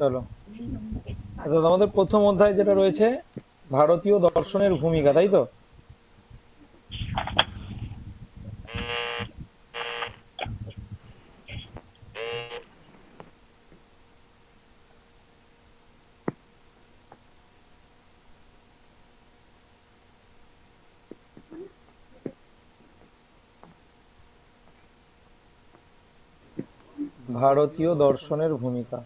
চলো। আচ্ছা আমাদের প্রথম অধ্যায় যেটা রয়েছে, ভারতীয় দর্শনের ভূমিকা, তাই তো? ভারতীয় দর্শনের ভূমিকা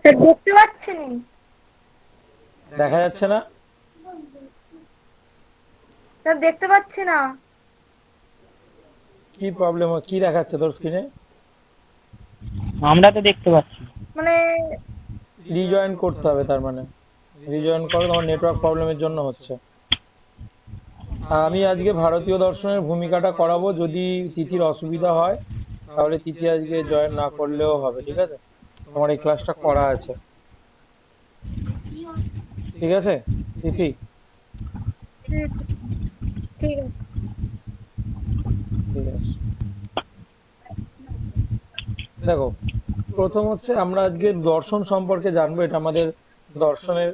স্যার দেখতে পাচ্ছেন দেখা যাচ্ছে না? স্যার দেখতে পাচ্ছি না। কি প্রবলেম কি দেখাচ্ছে তোর স্ক্রিনে আমরা তো দেখতে পাচ্ছি। মানে রিজয়েন করতে হবে তার মানে। রিজয়েন করো তোমার নেটওয়ার্ক প্রবলেমের জন্য হচ্ছে। আমি আজকে ভারতীয় দর্শনের ভূমিকাটা করাবো যদি তিথির অসুবিধা হয় তাহলে তিথি আজকে জয়েন না করলেও হবে ঠিক আছে? তোমার এই ক্লাসটা করা আছে। ঠিক আছে? তিথি দেখো, প্রথম হচ্ছে আমরা আজকে দর্শন সম্পর্কে জানব, এটা আমাদের দর্শনের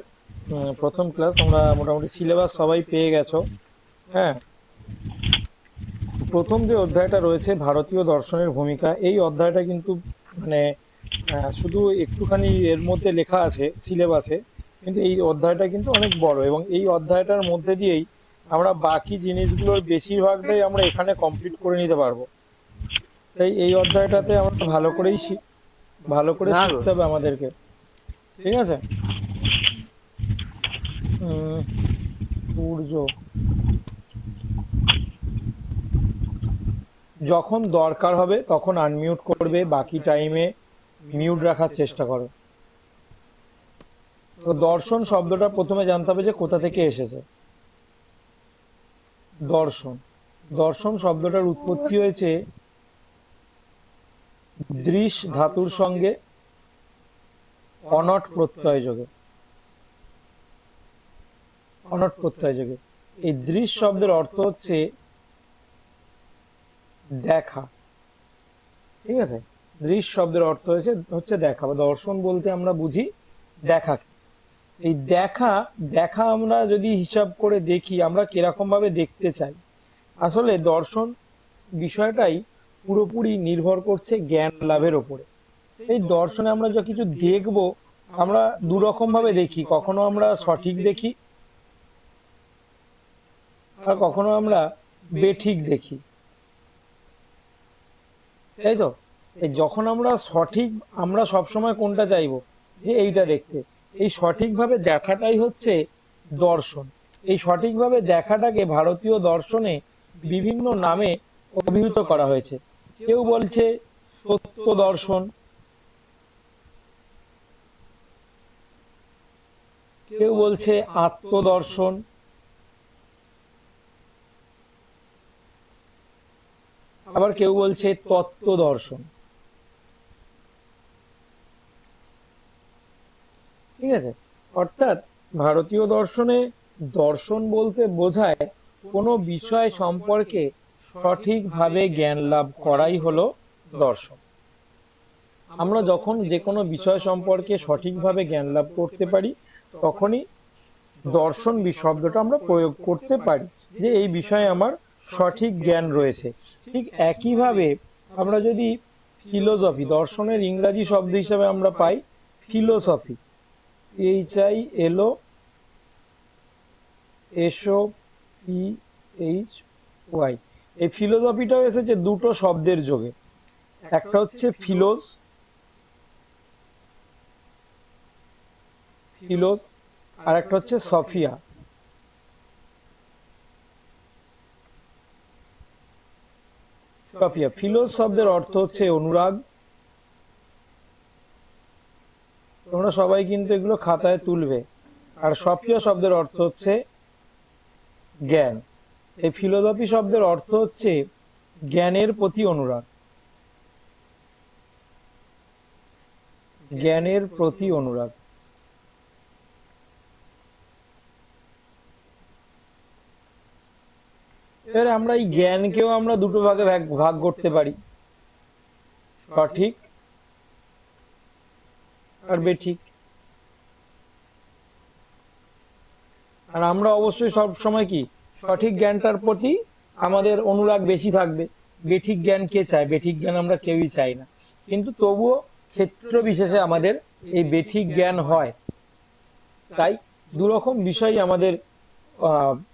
প্রথম ক্লাস তোমরা মোটামুটি সিলেবাস সবাই পেয়ে গেছো হ্যাঁ? প্রথম যে অধ্যায়টা রয়েছে, ভারতীয় দর্শনের ভূমিকা, এই অধ্যায়টা কিন্তু মানে শুধু একটুখানি এর মধ্যে লেখা আছে সিলেবাসে কিন্তু এই অধ্যায়টা কিন্তু অনেক বড় এবং এই অধ্যায়টার মধ্যে দিয়েই আমরা বাকি জিনিসগুলোর বেশিরভাগটাই আমরা এখানে কমপ্লিট করে নিতে পারব। তাই এই অধ্যায়টাতে আমরা ভালো করেই ভালো করে শিখতে হবে আমাদেরকে। ঠিক আছে? সূর্য। যখন দরকার হবে তখন আনমিউট করবে বাকি টাইমে মিউট রাখার চেষ্টা করো। দর্শন শব্দটা প্রথমে জানতে হবে যে কোথা থেকে এসেছে। দর্শন। দর্শন শব্দটার উৎপত্তি হয়েছে দৃশ ধাতুর সঙ্গে, অনট প্রত্যয় যোগে। অনট প্রত্যয় যোগে। এই দৃশ শব্দের অর্থ হচ্ছে দেখা। ঠিক আছে? দৃশ শব্দের অর্থ হয়েছে, হচ্ছে দেখা বা দর্শন বলতে আমরা বুঝি দেখা এই দেখা দেখা আমরা যদি হিসাব করে দেখি, আমরা কীরকম ভাবে দেখতে চাই? আসলে দর্শন বিষয়টাই পুরোপুরি নির্ভর করছে জ্ঞান লাভের ওপরে। এই দর্শনে আমরা যা কিছু দেখব, আমরা দু রকম ভাবে দেখি। কখনো আমরা সঠিক দেখি, আর কখনো আমরা বেঠিক দেখি। তাই তো? যখন আমরা সঠিক, আমরা সবসময় কোনটা চাইব? যে এইটা দেখতে। এই সঠিকভাবে দেখাটাই হচ্ছে দর্শন। এই সঠিকভাবে দেখাটাকে ভারতীয় দর্শনে বিভিন্ন নামে অভিহিত করা হয়েছে। কেউ বলছে সত্য দর্শন, কেউ বলছে আত্মদর্শন, আবার কেউ বলছে তত্ত্ব দর্শন আছে? অর্থাৎ ভারতীয় দর্শনে দর্শন বলতে বোঝায় কোনো বিষয় সম্পর্কে সঠিকভাবে জ্ঞান লাভ করাই হলো দর্শন। আমরা যখন যে কোনো বিষয় সম্পর্কে সঠিকভাবে জ্ঞান লাভ করতে পারি, তখনই দর্শন শব্দটা আমরা প্রয়োগ করতে পারি যে এই বিষয়ে আমার সঠিক জ্ঞান রয়েছে। ঠিক একইভাবে আমরা যদি ফিলোসফি দর্শনের ইংরাজি শব্দ হিসেবে আমরা পাই philosophy H I L O S O P H Y এই ফিলোসফিটাও এসেছে দুটো শব্দের যোগে। একটা হচ্ছে ফিলোস ফিলোস আর একটা হচ্ছে সফিয়া সফিয়া ফিলোস শব্দের অর্থ হচ্ছে অনুরাগ তোমরা সবাই কিন্তু এগুলো খাতায় তুলবে। আর সফিয়া শব্দের অর্থ হচ্ছে জ্ঞান। এই ফিলোসফি শব্দের অর্থ হচ্ছে জ্ঞানের প্রতি অনুরাগ। জ্ঞানের প্রতি অনুরাগ। এবারে আমরা এই জ্ঞানকেও আমরা দুটো ভাগ ভাগ করতে পারি। সঠিক আর বেঠিক আর আমরা অবশ্যই সব সময় কি? সঠিক জ্ঞানটার প্রতি আমাদের অনুরাগ বেশি থাকবে। বেঠিক জ্ঞান কে চায়? বেঠিক জ্ঞান আমরা কেউই চাই না। কিন্তু তবুও ক্ষেত্র বিশেষে আমাদের এই বেঠিক জ্ঞান হয়। তাই দুরকম বিষয় আমাদের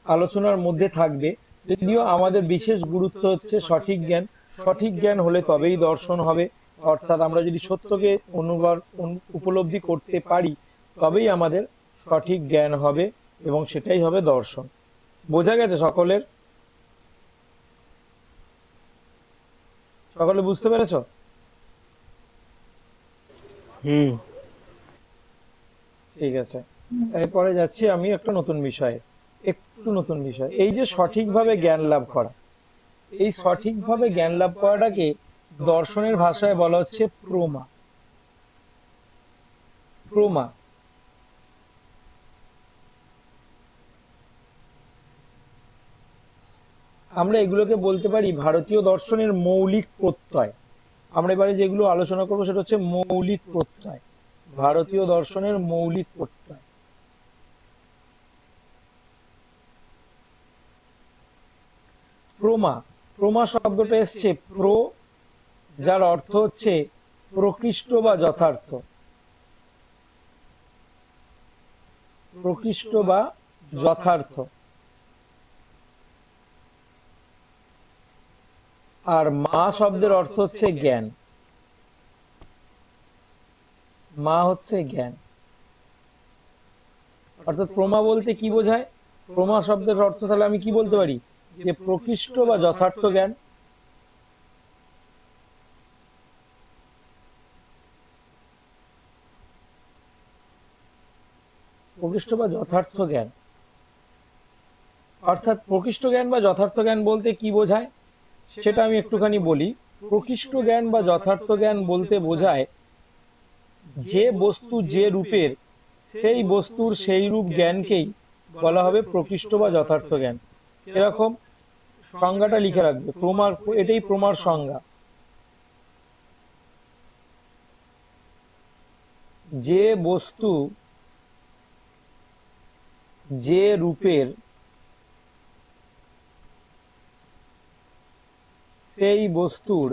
আলোচনার মধ্যে থাকবে। যদিও আমাদের বিশেষ গুরুত্ব হচ্ছে সঠিক জ্ঞান। সঠিক জ্ঞান হলে তবেই দর্শন হবে। অর্থাৎ আমরা যদি সত্যকে অনুবার উপলব্ধি করতে পারি তবেই আমাদের সঠিক জ্ঞান হবে এবং সেটাই হবে দর্শন। বোঝা গেছে সকলের? সকলে বুঝতে পেরেছ? হুম। ঠিক আছে। এরপরে যাচ্ছি আমি একটা নতুন বিষয়ে। একটু নতুন বিষয়। এই যে সঠিকভাবে জ্ঞান লাভ করা। এই সঠিকভাবে জ্ঞান লাভ করাটাকে দর্শনের ভাষায় বলা হচ্ছে প্রমা। প্রমা। আমরা এগুলোকে বলতে পারি ভারতীয় দর্শনের মৌলিক প্রত্যয়। আমরা এবারে যেগুলো আলোচনা করব সেটা হচ্ছে মৌলিক প্রত্যয়। ভারতীয় দর্শনের মৌলিক প্রত্যয়। প্রমা। প্রমা শব্দটা এসছে প্রো যার অর্থ হচ্ছে প্রকৃষ্ট বা যথার্থ। প্রকৃষ্ট বা যথার্থ। আর মা শব্দের অর্থ হচ্ছে জ্ঞান। মা হচ্ছে জ্ঞান। অর্থাৎ প্রমা বলতে কি বোঝায়? প্রমা শব্দের অর্থ তাহলে আমি কি বলতে পারি? যে প্রকৃষ্ট বা যথার্থ জ্ঞান। প্রকৃষ্ট বা যথার্থ জ্ঞান? অর্থাৎ প্রকৃষ্ট জ্ঞান বা যথার্থ জ্ঞান বলতে কি বোঝায়? সেটা আমি একটুখানি বলি। প্রকৃষ্ট জ্ঞান বা যথার্থ জ্ঞান বলতে বোঝায় যে বস্তু যে রূপের, সেই বস্তুর সেই রূপ জ্ঞানকেই বলা হবে প্রকৃষ্ট বা যথার্থ জ্ঞান। এরকম সংজ্ঞাটা লিখে রাখবে। প্রমার এটাই প্রমার সংজ্ঞা। যে বস্তু যে রূপের সেই বস্তুর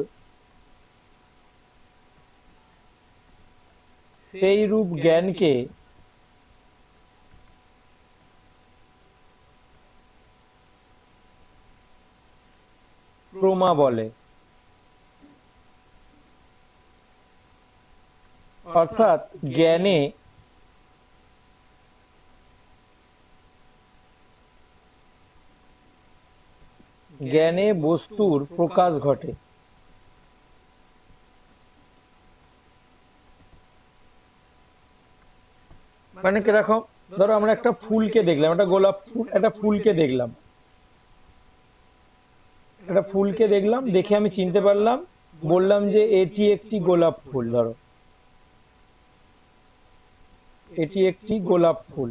সেই রূপ জ্ঞানকে প্রমা বলে। অর্থাৎ জ্ঞানে জ্ঞানে বস্তুর প্রকাশ ঘটে। মানে কীরকম ধরো আমরা একটা ফুলকে দেখলাম, একটা গোলাপ ফুল, একটা ফুলকে দেখলাম। একটা ফুলকে দেখলাম, দেখে আমি চিনতে পারলাম, বললাম যে এটি একটি গোলাপ ফুল, ধরো। এটি একটি গোলাপ ফুল।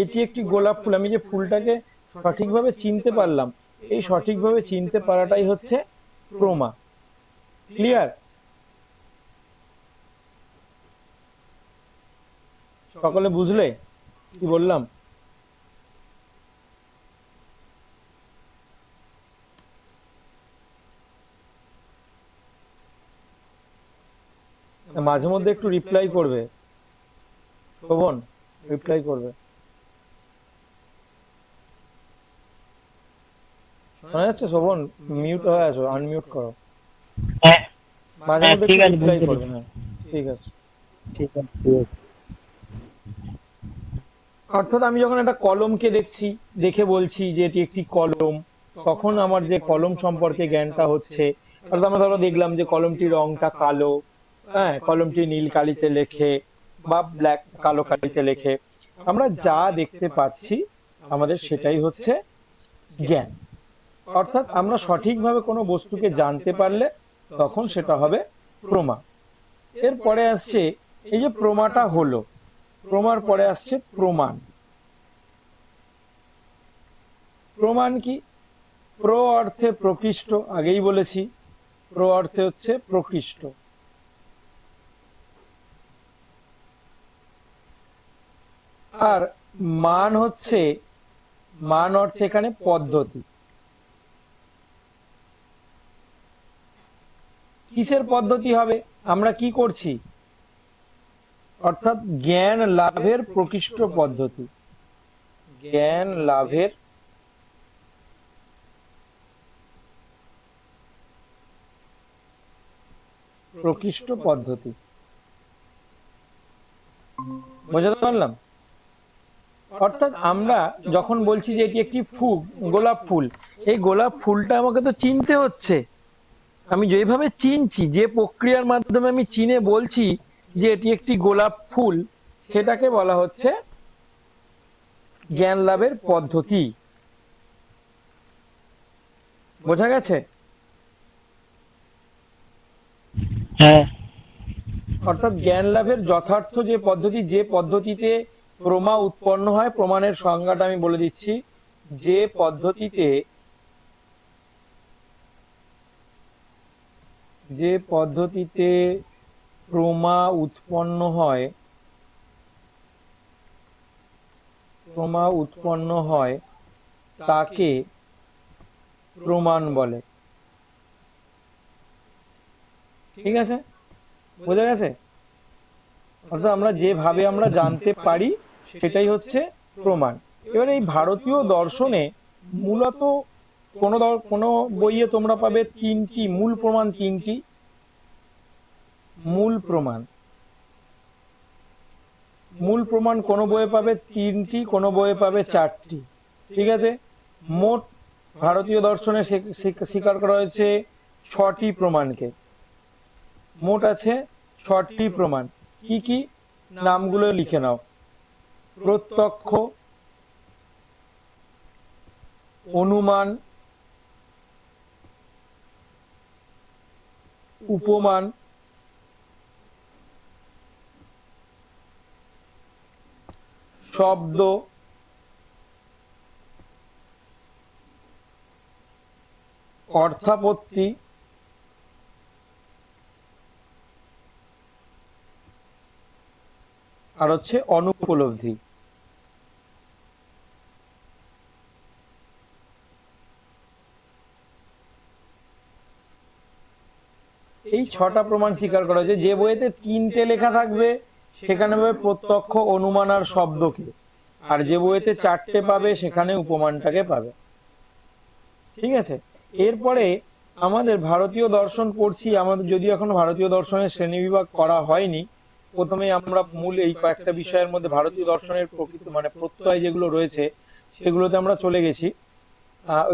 এটি একটি গোলাপ ফুল। আমি যে ফুলটাকে সঠিকভাবে চিনতে পারলাম, এই সঠিকভাবে চিনতে পারাটাই হচ্ছে প্রমা ক্লিয়ার সকলে বুঝলে? কি বললাম? মাঝে মধ্যে একটু রিপ্লাই করবে। শোভন রিপ্লাই করবে। শোনা যাচ্ছে শোভন মিউট হয়ে আছো আনমিউট করো। হ্যাঁ। মাঝে হ্যাঁ, মধ্যে ঠিক আছে, রিপ্লাই করবে হ্যাঁ ঠিক আছে। ঠিক আছে ঠিক আছে। অর্থাৎ আমি যখন একটা কলমকে দেখছি দেখে বলছি যে এটি একটি কলম তখন আমার যে কলম সম্পর্কে জ্ঞানটা হচ্ছে অর্থাৎ আমরা ধরো দেখলাম যে কলমটির রংটা কালো হ্যাঁ কলমটি নীল কালিতে লেখে বা ব্ল্যাক কালো কালিতে লেখে। আমরা যা দেখতে পাচ্ছি আমাদের সেটাই হচ্ছে জ্ঞান। অর্থাৎ আমরা সঠিকভাবে কোনো বস্তুকে জানতে পারলে তখন সেটা হবে প্রমা। এরপরে আসছে এই যে প্রমাটা হলো, প্রমার পরে আসছে প্রমাণ। প্রমাণ কি? প্র অর্থে প্রকৃষ্ট, আগেই বলেছি, প্র অর্থে হচ্ছে প্রকৃষ্ট। আর মান হচ্ছে, মান অর্থে এখানে পদ্ধতি। কিসের পদ্ধতি হবে? আমরা কি করছি? অর্থাৎ জ্ঞান লাভের প্রকৃষ্ট পদ্ধতি। জ্ঞান লাভের প্রকৃষ্ট পদ্ধতি। বোঝাতে পারলাম? অর্থাৎ আমরা যখন বলছি যে এটি একটি ফুল, গোলাপ ফুল, এই গোলাপ ফুলটা আমাকে তো চিনতে হচ্ছে। আমি যেভাবে চিনছি যে প্রক্রিয়ার মাধ্যমে আমি চিনে বলছি যে এটি একটি গোলাপ ফুল সেটাকে বলা হচ্ছে জ্ঞান লাভের পদ্ধতি। বোঝা গেছে? হ্যাঁ। অর্থাৎ জ্ঞান লাভের যথার্থ যে পদ্ধতি যে পদ্ধতিতে প্রমা উৎপন্ন হয় প্রমাণের সংজ্ঞাটা আমি বলে দিচ্ছি। যে পদ্ধতিতে যে পদ্ধতিতে প্রমা উৎপন্ন হয় প্রমা উৎপন্ন হয়, তাকে প্রমাণ বলে। ঠিক আছে? বোঝা গেছে? অর্থাৎ আমরা যেভাবে আমরা জানতে পারি, সেটাই হচ্ছে প্রমাণ এবার এই ভারতীয় দর্শনে মূলত কোন কোন বইয়ে তোমরা পাবে তিনটি, মূল প্রমাণ তিনটি। মূল প্রমাণ। মূল প্রমাণ কোন বইয়ে পাবে তিনটি, কোন বইয়ে পাবে চারটি। ঠিক আছে? মোট ভারতীয় দর্শনে স্বী- স্বী- স্বীকার করা হয়েছে ছটি প্রমাণকে। মোট আছে ছটি প্রমাণ। কি কি? নামগুলো লিখে নাও। প্রত্যক্ষ, অনুমান, উপমান শব্দ। অর্থাপত্তি। আর হচ্ছে অনুপলব্ধি। এই ছটা প্রমাণ স্বীকার করা হয়েছে। যে বইয়েতে তিনটে লেখা থাকবে সেখানে পাবে প্রত্যক্ষ অনুমান আর শব্দকে আর যে বইতে চারটে পাবে, সেখানে উপমানটাকে পাবে। ঠিক আছে? এরপরে আমাদের ভারতীয় দর্শন পড়ছি, আমাদের যদিও এখন ভারতীয় দর্শনের শ্রেণীবিভাগ করা হয়নি। প্রথমে আমরা মূল এই কয়েকটা বিষয়ের মধ্যে ভারতীয় দর্শনের প্রকৃত মানে প্রত্যয় যেগুলো রয়েছে, সেগুলোতে আমরা চলে গেছি।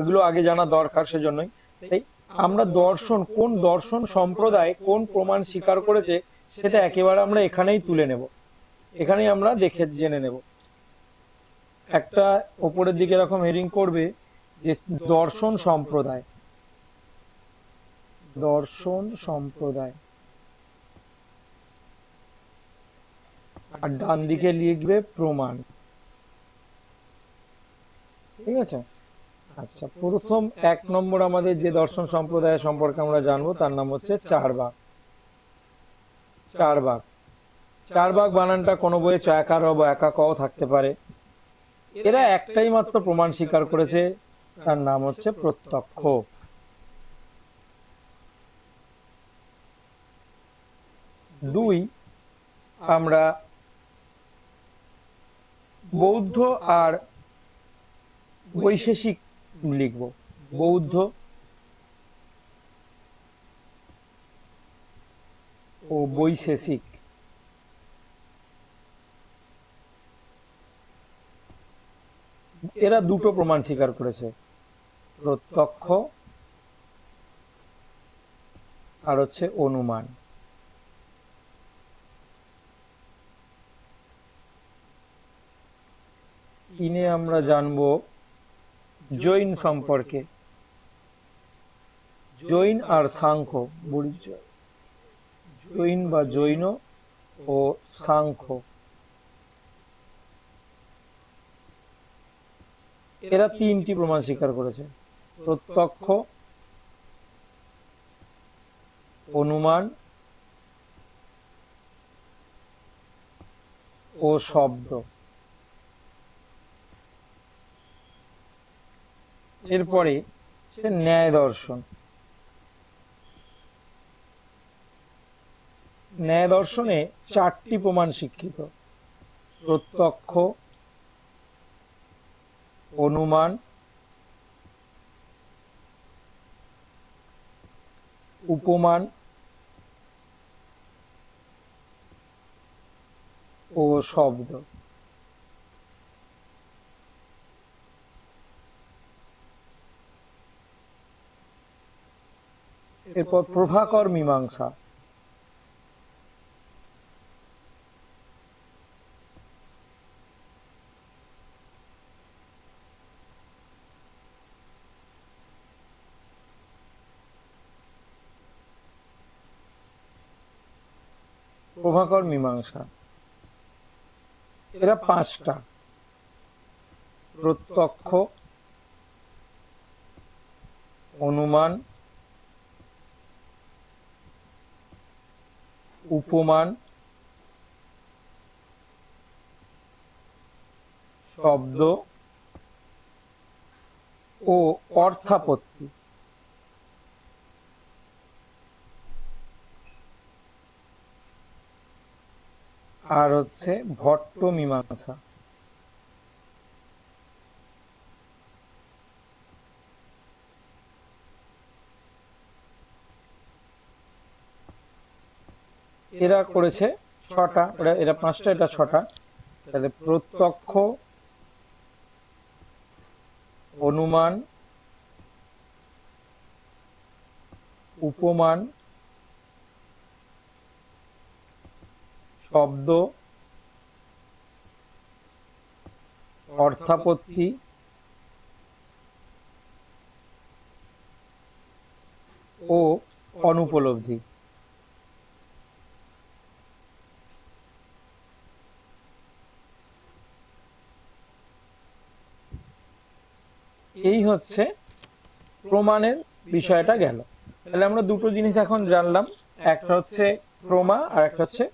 এগুলো আগে জানা দরকার সেজন্যই। তাই আমরা দর্শন, কোন দর্শন সম্প্রদায় কোন প্রমাণ স্বীকার করেছে সেটা একেবারে আমরা এখানেই তুলে নেব। এখানেই আমরা দেখে জেনে নেব। একটা উপরের দিকে এরকম হেডিং করবে যে দর্শন সম্প্রদায়। দর্শন সম্প্রদায়। আর ডান দিকে লিখবে প্রমাণ। ঠিক আছে? আচ্ছা প্রথম এক নম্বর আমাদের যে দর্শন সম্প্রদায় সম্পর্কে আমরা জানব, তার নাম হচ্ছে চারবাক চারবাক চারবাক বানানটা কোনো বইয়ে চয়াকার বা একা কও থাকতে পারে। এরা একটাই মাত্র প্রমাণ স্বীকার করেছে, তার নাম হচ্ছে প্রত্যক্ষ। দুই, আমরা বৌদ্ধ আর বৈশেষিক লিখব। বৌদ্ধ ও বৈশেষিক এরা দুটো প্রমাণ স্বীকার করেছে, প্রত্যক্ষ আর হচ্ছে অনুমান। তিনে আমরা জানব জৈন সম্পর্কে। জৈন আর সাংখ্য পরিচয় জৈন বা জৈন ও সাংখ্য। এরা তিনটি প্রমাণ স্বীকার করেছে। প্রত্যক্ষ, অনুমান ও শব্দ। এরপরে ন্যায় দর্শন। ন্যায় দর্শনে চারটি প্রমাণ শিক্ষিত। প্রত্যক্ষ অনুমান উপমান ও শব্দ। এরপর প্রভাকর মীমাংসা। প্রভাকর মীমাংসা। এরা পাঁচটা। প্রত্যক্ষ অনুমান উপমান শব্দ ও অর্থাপত্তি। আর হচ্ছে ভট্ট মীমাংসা। এরা করেছে ছটা, ওরা, এরা পাঁচটা, এটা ছটা। তাহলে প্রত্যক্ষ অনুমান, উপমান শব্দ, অর্থাপত্তি, ও অনুপলব্ধি। এই হচ্ছে প্রমাণের বিষয়টা গেল। তাহলে আমরা দুটো জিনিস এখন জানলাম। একটা হচ্ছে প্রমা আর একটা হচ্ছে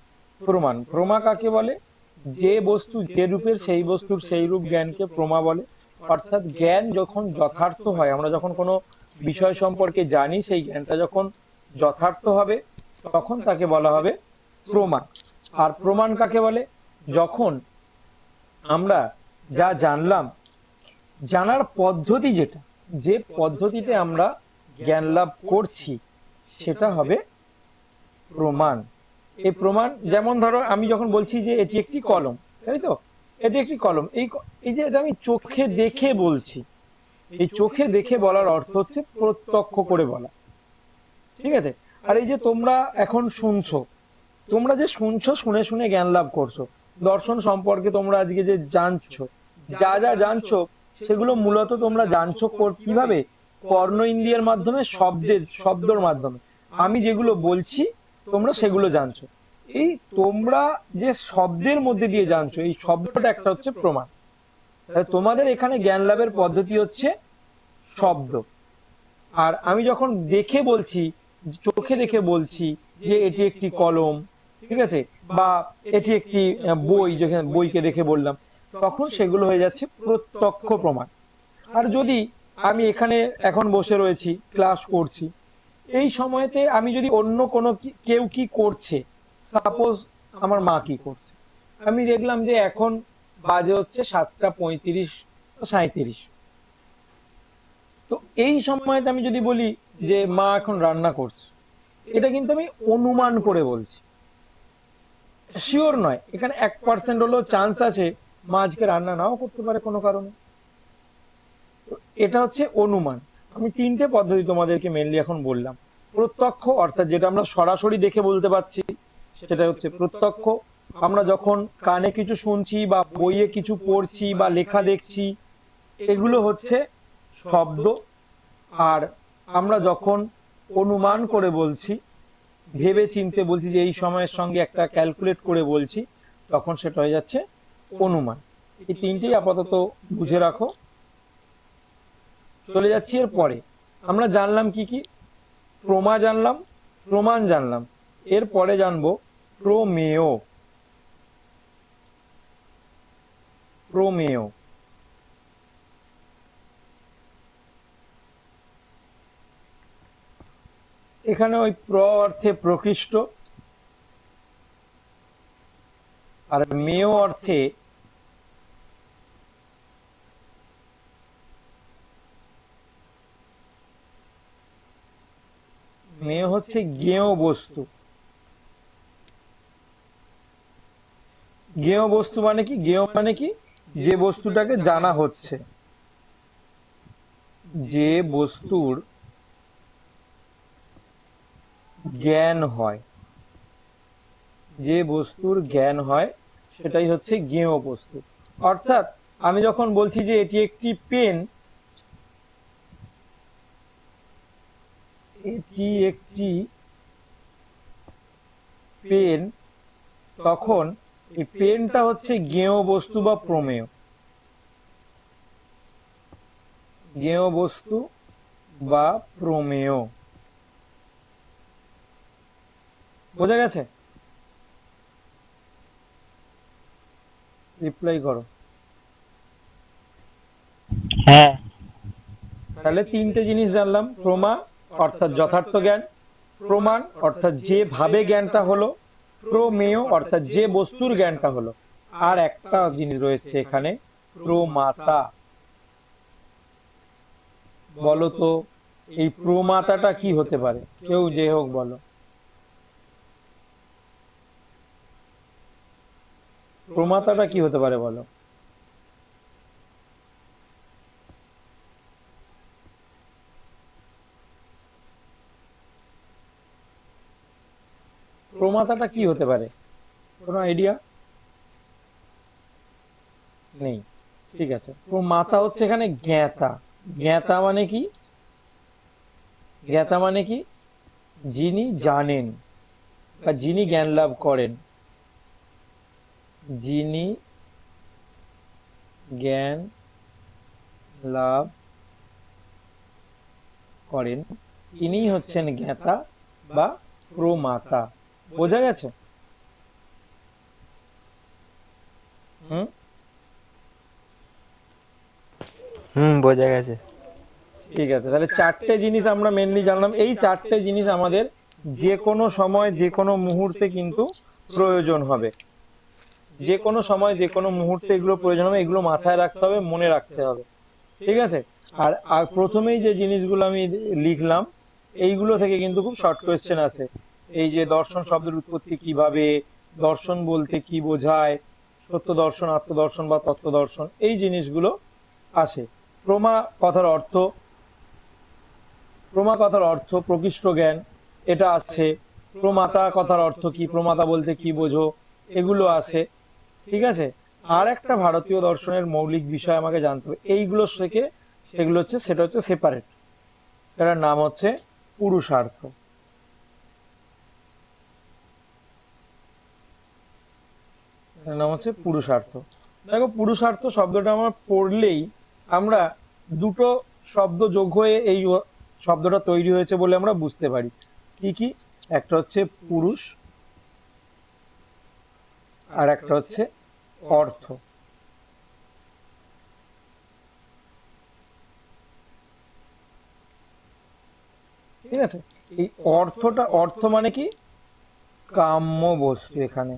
প্রমাণ। প্রমা কাকে বলে? যে বস্তু, যে রূপের সেই বস্তুর সেই রূপ জ্ঞানকে প্রমা বলে। অর্থাৎ জ্ঞান যখন যথার্থ হয়, আমরা যখন কোনো বিষয় সম্পর্কে জানি, সেই জ্ঞানটা যখন যথার্থ হবে, তখন তাকে বলা হবে প্রমাণ। আর প্রমাণ কাকে বলে? যখন আমরা যা জানলাম, জানার পদ্ধতি যেটা, যে পদ্ধতিতে আমরা জ্ঞান লাভ করছি, সেটা হবে প্রমাণ। এই প্রমাণ, যেমন ধরো আমি যখন বলছি যে এটি একটি কলম, তাই তো? এটি একটি কলম। এই এই যে আমি চোখে দেখে বলছি, এই চোখে দেখে বলার অর্থ হচ্ছে প্রত্যক্ষ করে বলা। ঠিক আছে? আর এই যে তোমরা এখন শুনছো, তোমরা যে শুনছো, শুনে শুনে জ্ঞান লাভ করছ, দর্শন সম্পর্কে তোমরা আজকে যে জানছো, যা যা জানছো, সেগুলো মূলত তোমরা জানছো কীভাবে? কর্ণ ইন্দ্রিয়ের মাধ্যমে, শব্দের, শব্দর মাধ্যমে। আমি যেগুলো বলছি তোমরা সেগুলো জানছো। এই তোমরা যে শব্দের মধ্যে দিয়ে জানছো এই শব্দটা একটা হচ্ছে প্রমাণ। তোমাদের এখানে জ্ঞান লাভের পদ্ধতি হচ্ছে শব্দ। আর আমি যখন দেখে বলছি চোখে দেখে বলছি যে এটি একটি কলম ঠিক আছে? বা এটি একটি বই যেখানে বইকে দেখে বললাম তখন সেগুলো হয়ে যাচ্ছে প্রত্যক্ষ প্রমাণ। আর যদি আমি এখানে এখন বসে রয়েছি ক্লাস করছি এই সময়তে আমি যদি অন্য কোনো কেউ কি করছে সাপোজ আমার মা কি করছে, আমি দেখলাম যে এখন বাজে হচ্ছে সাতটা পঁয়ত্রিশ সাঁত্রিশ তো এই সময়তে আমি যদি বলি যে মা এখন রান্না করছে, এটা কিন্তু আমি অনুমান করে বলছি। শিওর নয়, এখানে এক পার্সেন্ট হলেও চান্স আছে মা আজকে রান্না নাও করতে পারে কোনো কারণে। এটা হচ্ছে অনুমান। আমি তিনটে পদ্ধতি তোমাদেরকে মেনলি এখন বললাম। প্রত্যক্ষ, অর্থাৎ যেটা আমরা সরাসরি দেখে বলতে পারছি সেটা হচ্ছে প্রত্যক্ষ। আমরা যখন কানে কিছু শুনছি বা বইয়ে কিছু পড়ছি বা লেখা দেখছি, এগুলো হচ্ছে শব্দ। আর আমরা যখন অনুমান করে বলছি ভেবে চিনতে বলছি যে এই সময়ের সঙ্গে একটা ক্যালকুলেট করে বলছি, তখন সেটা হয়ে যাচ্ছে অনুমান। এই তিনটেই আপাতত বুঝে রাখো। চলে যাচ্ছি এর পরে। আমরা জানলাম কি কি? প্রমা জানলাম, প্রমাণ জানলাম। এর পরে জানব প্রমেয়। প্রমেয়। এখানে ওই প্র অর্থে প্রকৃষ্ট আর মেয় অর্থে মেয় হচ্ছে জ্ঞেয় বস্তু। জ্ঞেয় বস্তু মানে কি? জ্ঞেয় মানে কি? যে বস্তুটাকে জানা হচ্ছে। যে বস্তুর জ্ঞান হয়। যে বস্তুর জ্ঞান হয়, সেটাই হচ্ছে জ্ঞেয় বস্তু। অর্থাৎ আমি যখন বলছি যে এটি একটি পেন এটি একটি পেন তখন এই পেনটা হচ্ছে জ্ঞেয় বস্তু বা প্রমেয়। জ্ঞেয় বস্তু বা প্রমেয়। বোঝা গেছে? রিপ্লাই করো। হ্যাঁ। তাহলে তিনটে জিনিস জানলাম প্রমা অর্থাৎ যথার্থ জ্ঞান, প্রমাণ, অর্থাৎ যেভাবে জ্ঞানটা হলো, প্রমেয়, অর্থাৎ যে বস্তুর জ্ঞানটা হলো। আর একটা জিনিস রয়েছে এখানে, প্রমাতা। বলো তো, এই প্রমাতাটা কি হতে পারে? কেউ যে হোক বলো। প্রমাতাটা কি হতে পারে বলো? প্রমাতাটা কি হতে পারে? কোনো আইডিয়া নেই। ঠিক আছে। প্রমাতা হচ্ছে এখানে জ্ঞাতা। জ্ঞাতা মানে কি? জ্ঞাতা মানে কি? যিনি জানেন বা যিনি জ্ঞান লাভ করেন। যিনি জ্ঞান লাভ করেন ইনি হচ্ছেন জ্ঞাতা বা প্রমাতা। বোঝা গেছে? হুম? হুম বোঝা গেছে। ঠিক আছে তাহলে চারটে জিনিস আমরা মেনলি জানলাম। এই চারটে জিনিস আমাদের যে কোনো সময় যে কোনো মুহূর্তে কিন্তু প্রয়োজন হবে। যে কোনো সময় যে কোনো মুহূর্তে এগুলো প্রয়োজন হবে এগুলো মাথায় রাখতে হবে মনে রাখতে হবে। ঠিক আছে? আর আর প্রথমেই যে জিনিসগুলো আমি লিখলাম এইগুলো থেকে কিন্তু খুব শর্ট কোয়েশ্চেন আছে এই যে দর্শন শব্দের উৎপত্তি কীভাবে, দর্শন বলতে কি বোঝায়, সত্য দর্শন, আত্মদর্শন বা তত্ত্ব দর্শন, এই জিনিসগুলো আসে। প্রমা কথার অর্থ, প্রমা কথার অর্থ প্রকৃষ্ট জ্ঞান, এটা আছে। প্রমাতা কথার অর্থ কি, প্রমাতা বলতে কি বোঝো, এগুলো আছে। ঠিক আছে? আর একটা ভারতীয় দর্শনের মৌলিক বিষয় আমাকে জানতে হবে, এইগুলো থেকে সেগুলো হচ্ছে, সেটা হচ্ছে সেপারেট সেটার নাম হচ্ছে পুরুষার্থ। নাম হচ্ছে পুরুষার্থ। দেখো, পুরুষার্থ শব্দটা আমরা পড়লেই আমরা দুটো শব্দ যোগ হয়ে এই শব্দটা তৈরি হয়েছে বলে আমরা বুঝতে পারি। কি কি? একটা হচ্ছে পুরুষ, আর একটা হচ্ছে অর্থ। ঠিক আছে? এই অর্থটা, অর্থ মানে কি? কাম্য বস্তু এখানে।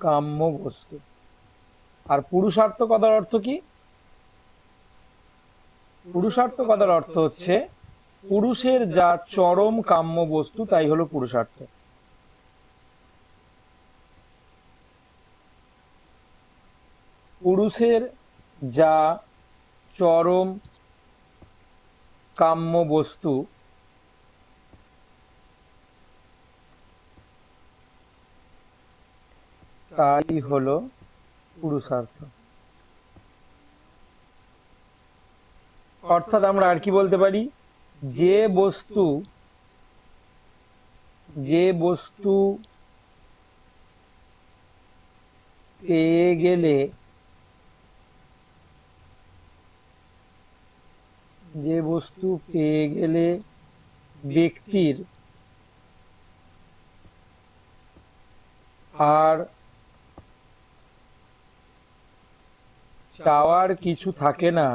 কাম্য বস্তু। আর পুরুষার্থ কথার অর্থ কি? পুরুষার্থ কথার অর্থ হচ্ছে, পুরুষের যা চরম কাম্য বস্তু, তাই হলো পুরুষার্থ। পুরুষের যা চরম কাম্য বস্তু তাই হলো পুরুষার্থ। অর্থাৎ আমরা আর কি বলতে পারি? যে বস্তু যে বস্তু পেয়ে গেলে, যে বস্তু পেয়ে গেলে ব্যক্তির আর চাওয়ার কিছু থাকে না।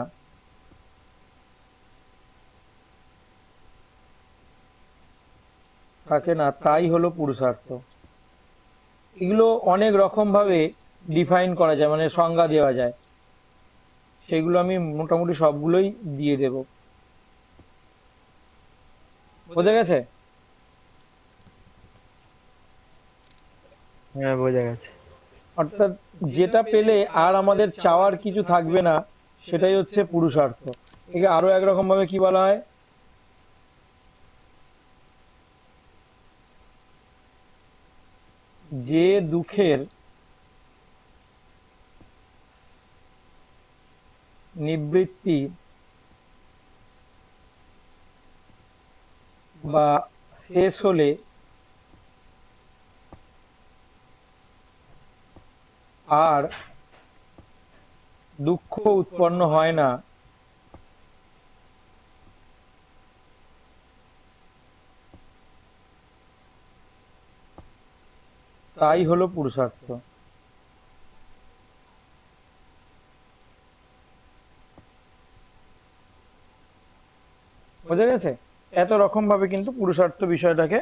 থাকে না, তাই হলো পুরুষার্থ। এগুলো অনেক রকম ভাবে ডিফাইন করা যায় মানে সংজ্ঞা দেওয়া যায়। সেগুলো আমি মোটামুটি সবগুলোই দিয়ে দেব। বোঝা গেছে? হ্যাঁ বোঝা গেছে। অর্থাৎ যেটা পেলে আর আমাদের চাওয়ার কিছু থাকবে না, সেটাই হচ্ছে পুরুষার্থ। একে আরও একরকম ভাবে কি বলা হয়? যে দুঃখের নিবৃত্তি বা শেষ হলে আর দুঃখ উৎপন্ন হয় না। তাই হলো পুরুষার্থ। বোঝা গেছে? এত রকম ভাবে কিন্তু পুরুষার্থ বিষয়টাকে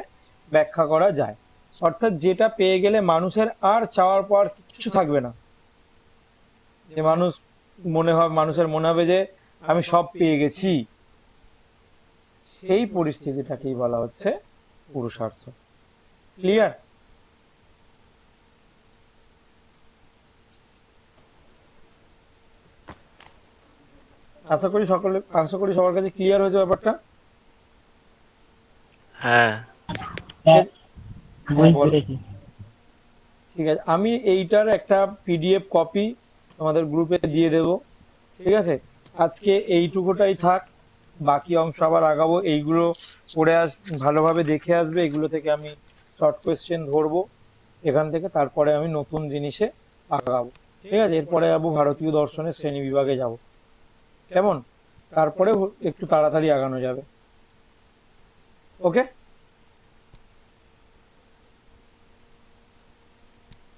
ব্যাখ্যা করা যায়। অর্থাৎ যেটা পেয়ে গেলে মানুষের আর চাওয়ার পর কিছু থাকবে না। যে মানুষ মনে হবে মানুষের মনে হবে যে আমি সব পেয়ে গেছি। সেই পরিস্থিতিটাকেই বলা হচ্ছে পুরুষার্থ। ক্লিয়ার আশা করি সকলে আশা করি সবার কাছে ক্লিয়ার হয়েছে ব্যাপারটা? হ্যাঁ হ্যাঁ বুঝতে বল। পেরেছি ঠিক আছে, আমি এইটার একটা পিডিএফ কপি তোমাদের গ্রুপে দিয়ে দেব, ঠিক আছে? আজকে এইটুকুটাই থাক, বাকি অংশ আবার আগাবো, এইগুলো পড়ে আস, ভালোভাবে দেখে আসবে, এগুলো থেকে আমি শর্ট কোয়েশ্চেন ধরবো, এখান থেকে তারপরে আমি নতুন জিনিসে আগাবো, ঠিক আছে? এরপরে যাব ভারতীয় দর্শনের শ্রেণি বিভাগে যাব, কেমন? তারপরে একটু তাড়াতাড়ি আগানো যাবে ওকে